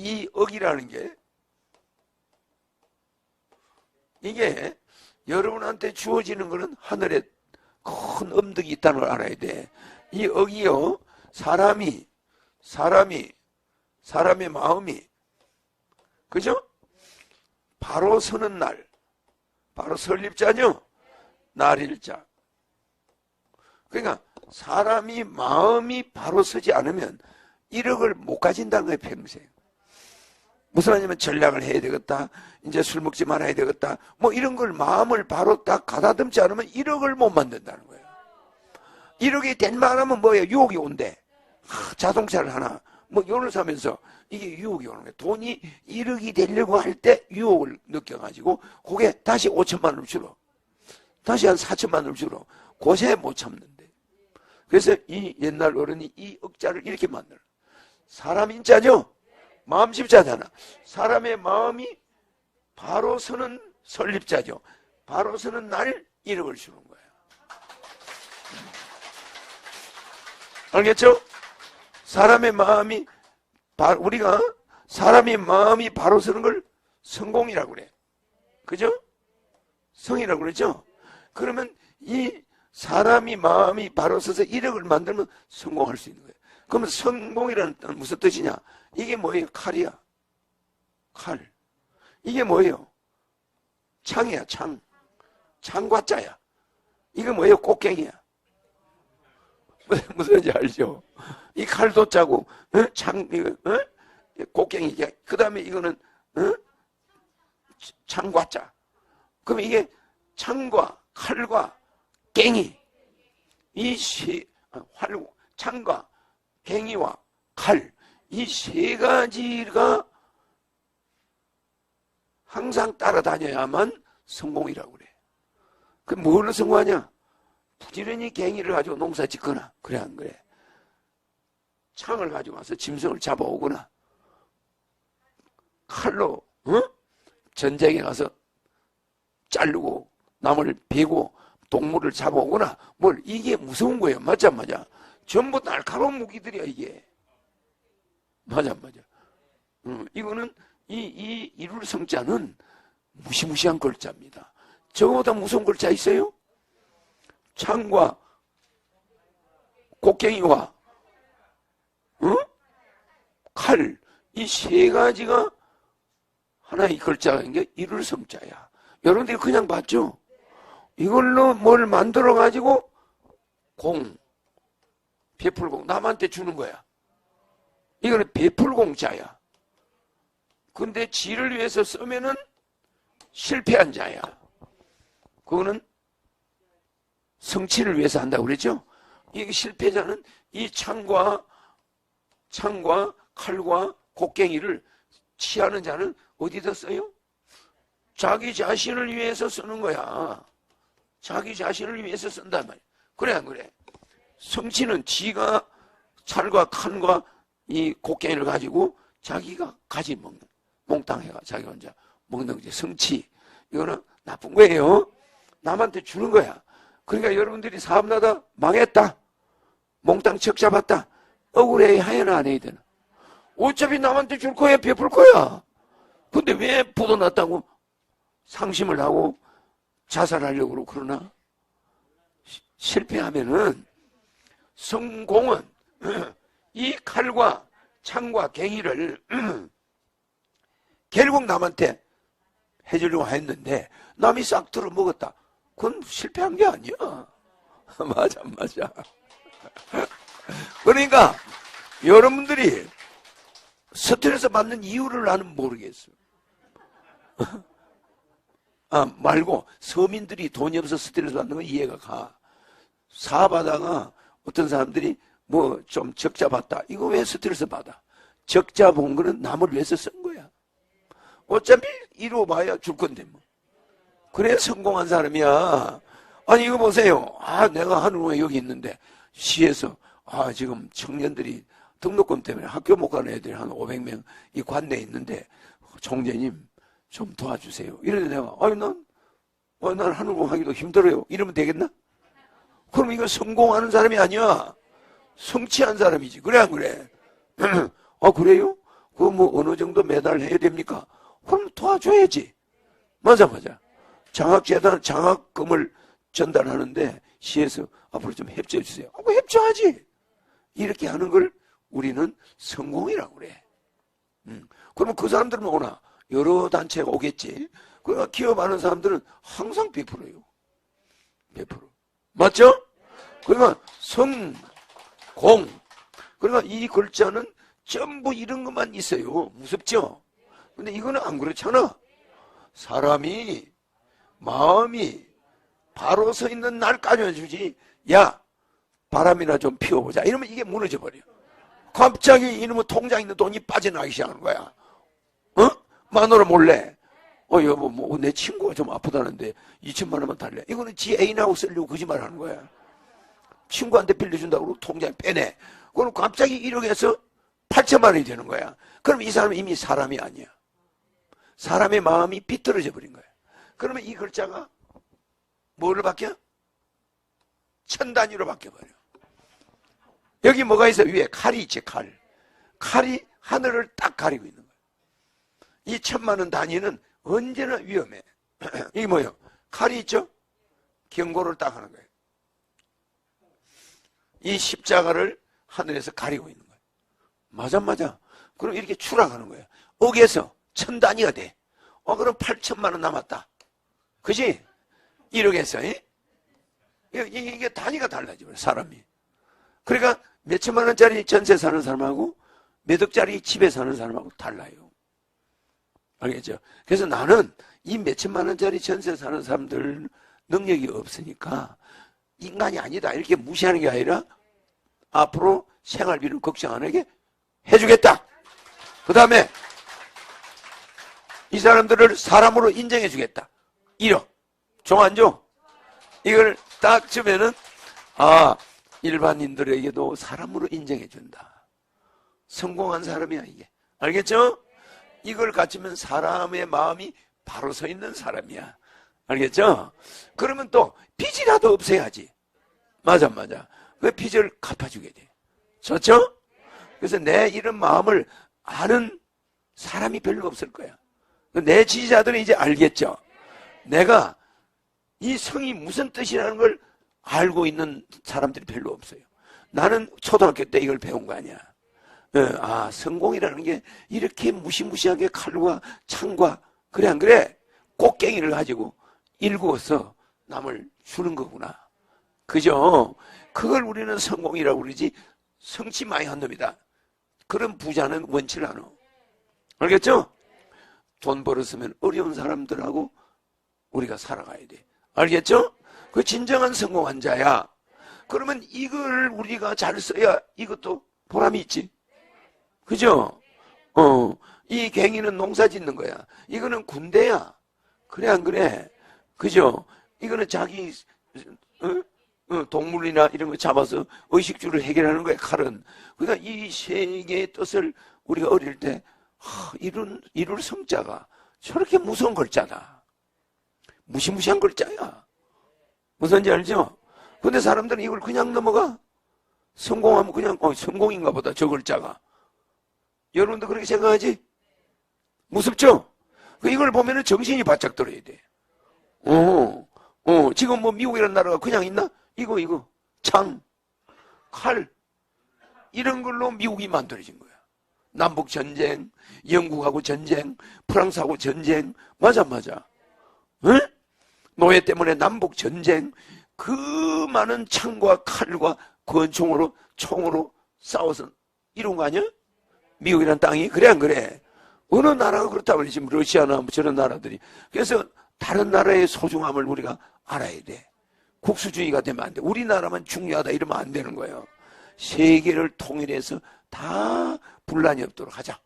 이 억이라는 게 이게 여러분한테 주어지는 것은 하늘에 큰 엄덕이 있다는 걸 알아야 돼. 이 억이요, 사람이, 사람이, 사람의 마음이, 그죠? 바로 서는 날, 바로 설립자죠? 날일자. 그러니까 사람이 마음이 바로 서지 않으면 1억을 못 가진다는 거예요, 평생. 무슨 말이냐면 전략을 해야 되겠다. 이제 술 먹지 말아야 되겠다. 뭐 이런 걸 마음을 바로 딱 가다듬지 않으면 1억을 못 만든다는 거예요. 1억이 된 만 하면 뭐예요? 유혹이 온대. 하, 자동차를 하나 뭐 이걸 사면서 이게 유혹이 오는 거예요. 돈이 1억이 되려고 할 때 유혹을 느껴가지고 그게 다시 5천만 원을 줄어. 다시 한 4천만 원을 줄어. 고세 못 참는데. 그래서 이 옛날 어른이 이 억자를 이렇게 만들어. 사람 인자죠? 마음 십자잖아. 사람의 마음이 바로 서는 설립자죠. 바로 서는 날 이름을 주는 거예요. 알겠죠? 사람의 마음이 바- 우리가 사람의 마음이 바로 서는 걸 성공이라고 그래. 그죠? 성이라고 그러죠? 그러면 이 사람이 마음이 바로 서서 1억을 만들면 성공할 수 있는 거예요. 그러면 성공이라는 뜻은 무슨 뜻이냐? 이게 뭐예요? 칼이야. 칼. 이게 뭐예요? 창이야, 창. 창과자야. 이거 뭐예요? 꽃갱이야. 무슨지 알죠? 이 칼도 짜고, 어? 창, 이거, 어? 꽃갱이. 그 다음에 이거는, 어? 창과 자. 그럼 이게 창과 칼과 갱이. 이 세, 아, 활, 창과 갱이와 칼. 이 세 가지가 항상 따라다녀야만 성공이라고 그래. 그 뭘로 성공하냐? 부지런히 갱이를 가지고 농사 짓거나, 그래, 안 그래? 창을 가지고 와서 짐승을 잡아오거나, 칼로, 어? 전쟁에 가서 자르고, 나무를 베고, 동물을 잡아오거나, 뭘, 이게 무서운 거예요. 안 맞아? 전부 날카로운 무기들이야, 이게. 맞아, 안 맞아? 어, 이거는, 이, 이, 이룰 성자는 무시무시한 글자입니다. 저거보다 무서운 글자 있어요? 창과 곡괭이와 어? 칼, 이 세 가지가 하나의 글자인 게 이룰 성자야. 여러분들이 그냥 봤죠? 이걸로 뭘 만들어 가지고 공, 베풀공, 남한테 주는 거야. 이거는 베풀공자야. 근데 지를 위해서 쓰면은 실패한 자야. 그거는 성취를 위해서 한다고 그랬죠? 이 실패자는 이 창과 창과 칼과 곡괭이를 취하는 자는 어디다 써요? 자기 자신을 위해서 쓰는 거야. 자기 자신을 위해서 쓴단 말이야. 그래 안 그래? 성취는 지가 칼과 칼과 이 곡괭이를 가지고 자기가 가지 먹는 몽땅 해가 자기 혼자 먹는 게 성취. 이거는 나쁜 거예요. 남한테 주는 거야. 그러니까 여러분들이 사업나다 망했다. 몽땅 척 잡았다. 억울해 하야나 안 해야 되나? 어차피 남한테 줄 거야, 베풀 거야. 근데 왜 부도났다고 상심을 하고 자살하려고 그러고 그러나? 시- 실패하면은 성공은 이 칼과 창과 갱이를 결국 남한테 해주려고 했는데 남이 싹 들어 먹었다. 그건 실패한 게 아니야. 맞아, 맞아. 그러니까 여러분들이 스트레스 받는 이유를 나는 모르겠어. 아, 말고 서민들이 돈이 없어 스트레스 받는 건 이해가 가. 사업하다가 어떤 사람들이 뭐 좀 적자 봤다. 이거 왜 스트레스 받아? 적자 본 거는 남을 위해서 쓴 거야. 어차피 이루어봐야 줄 건데 뭐. 그래 성공한 사람이야. 아니 이거 보세요. 아 내가 하늘에 여기 있는데 시에서 아 지금 청년들이 등록금 때문에 학교 못 가는 애들이 한 500명 이 관내에 있는데 총재님 좀 도와주세요. 이러는데 내가 아니 난, 아, 난 하늘공 하기도 힘들어요. 이러면 되겠나? 그럼 이거 성공하는 사람이 아니야. 성취한 사람이지. 그래 안 그래? 아 그래요? 그뭐 어느 정도 매달 해야 됩니까? 그럼 도와줘야지. 맞아, 맞아. 장학재단, 장학금을 전달하는데 시에서 앞으로 좀 협조해 주세요. 아, 그 협조하지. 이렇게 하는 걸 우리는 성공이라고 그래. 음. 그러면 그 사람들은 오나? 여러 단체가 오겠지. 그러니까 기업하는 사람들은 항상 베풀어요. 베풀어. 맞죠? 그러니까 성, 공. 그러니까 이 글자는 전부 이런 것만 있어요. 무섭죠? 근데 이거는 안 그렇잖아. 사람이, 마음이 바로 서 있는 날까지 주지. 야, 바람이나 좀 피워보자. 이러면 이게 무너져 버려. 갑자기 이놈의 통장에 있는 돈이 빠져나가기 시작하는 거야. 어? 마누라 몰래. 어, 여보, 뭐, 내 친구가 좀 아프다는데 2천만 원만 달래. 이거는 지 애인하고 쓰려고 거짓말 하는 거야. 친구한테 빌려준다고 그러고 통장에 빼내. 그럼 갑자기 1억에서 8천만 원이 되는 거야. 그럼 이 사람은 이미 사람이 아니야. 사람의 마음이 비뚤어져 버린 거야. 그러면 이 글자가 뭐를 바뀌어? 천 단위로 바뀌어버려. 여기 뭐가 있어? 위에 칼이 있지, 칼. 칼이 하늘을 딱 가리고 있는 거야. 이 천만 원 단위는 언제나 위험해. 이게 뭐예요? 칼이 있죠? 경고를 딱 하는 거예요. 이 십자가를 하늘에서 가리고 있는 거예요. 맞아, 맞아. 그럼 이렇게 추락하는 거예요. 억에서 천 단위가 돼. 어, 그럼 8천만 원 남았다. 그지? 1억에서, 이? 이게, 단위가 달라져, 사람이. 그러니까 몇천만 원짜리 전세 사는 사람하고 몇 억짜리 집에 사는 사람하고 달라요. 알겠죠? 그래서 나는 이 몇천만 원짜리 전세 사는 사람들 능력이 없으니까 인간이 아니다. 이렇게 무시하는 게 아니라 앞으로 생활비를 걱정 안 하게 해주겠다. 그 다음에 이 사람들을 사람으로 인정해 주겠다. 1억. 종안 줘? 이걸 딱 주면은, 아, 일반인들에게도 사람으로 인정해 준다. 성공한 사람이야, 이게. 알겠죠? 이걸 갖추면 사람의 마음이 바로 서 있는 사람이야. 알겠죠? 그러면 또 빚이라도 없애야지. 맞아, 맞아. 그 빚을 갚아주게 돼. 좋죠? 그래서 내 이런 마음을 아는 사람이 별로 없을 거야. 내 지지자들은 이제 알겠죠? 내가 이 성이 무슨 뜻이라는 걸 알고 있는 사람들이 별로 없어요. 나는 초등학교 때 이걸 배운 거 아니야. 어, 아, 성공이라는 게 이렇게 무시무시하게 칼과 창과, 그래, 안 그래? 꽃갱이를 가지고 일구어서 남을 주는 거구나. 그죠? 그걸 우리는 성공이라고 그러지, 성취 많이 한 놈이다. 그런 부자는 원치를 않아. 알겠죠? 돈 벌었으면 어려운 사람들하고 우리가 살아가야 돼. 알겠죠? 그 진정한 성공한 자야. 그러면 이걸 우리가 잘 써야 이것도 보람이 있지. 그죠? 어, 이 갱이는 농사 짓는 거야. 이거는 군대야. 그래, 안 그래? 그죠? 이거는 자기, 어? 어, 동물이나 이런 거 잡아서 의식주를 해결하는 거야, 칼은. 그러니까 이 세 개의 뜻을 우리가 어릴 때, 하, 이룰, 이룰 성자가 저렇게 무서운 글자다. 무시무시한 글자야. 무슨지 알죠? 근데 사람들은 이걸 그냥 넘어가. 성공하면 그냥, 어, 성공인가 보다, 저 글자가. 여러분도 그렇게 생각하지? 무섭죠? 그 이걸 보면 은 정신이 바짝 들어야 돼. 어, 어, 지금 뭐 미국이라는 나라가 그냥 있나? 이거, 이거. 창, 칼. 이런 걸로 미국이 만들어진 거야. 남북 전쟁, 영국하고 전쟁, 프랑스하고 전쟁. 맞아, 맞아. 응? 노예 때문에 남북 전쟁, 그 많은 창과 칼과 권총으로, 총으로 싸워서 이룬 거 아니야? 미국이란 땅이? 그래, 안 그래? 어느 나라가 그렇다고 그래. 지금 러시아나 뭐 저런 나라들이. 그래서 다른 나라의 소중함을 우리가 알아야 돼. 국수주의가 되면 안 돼. 우리나라만 중요하다 이러면 안 되는 거예요. 세계를 통일해서 다 분란이 없도록 하자.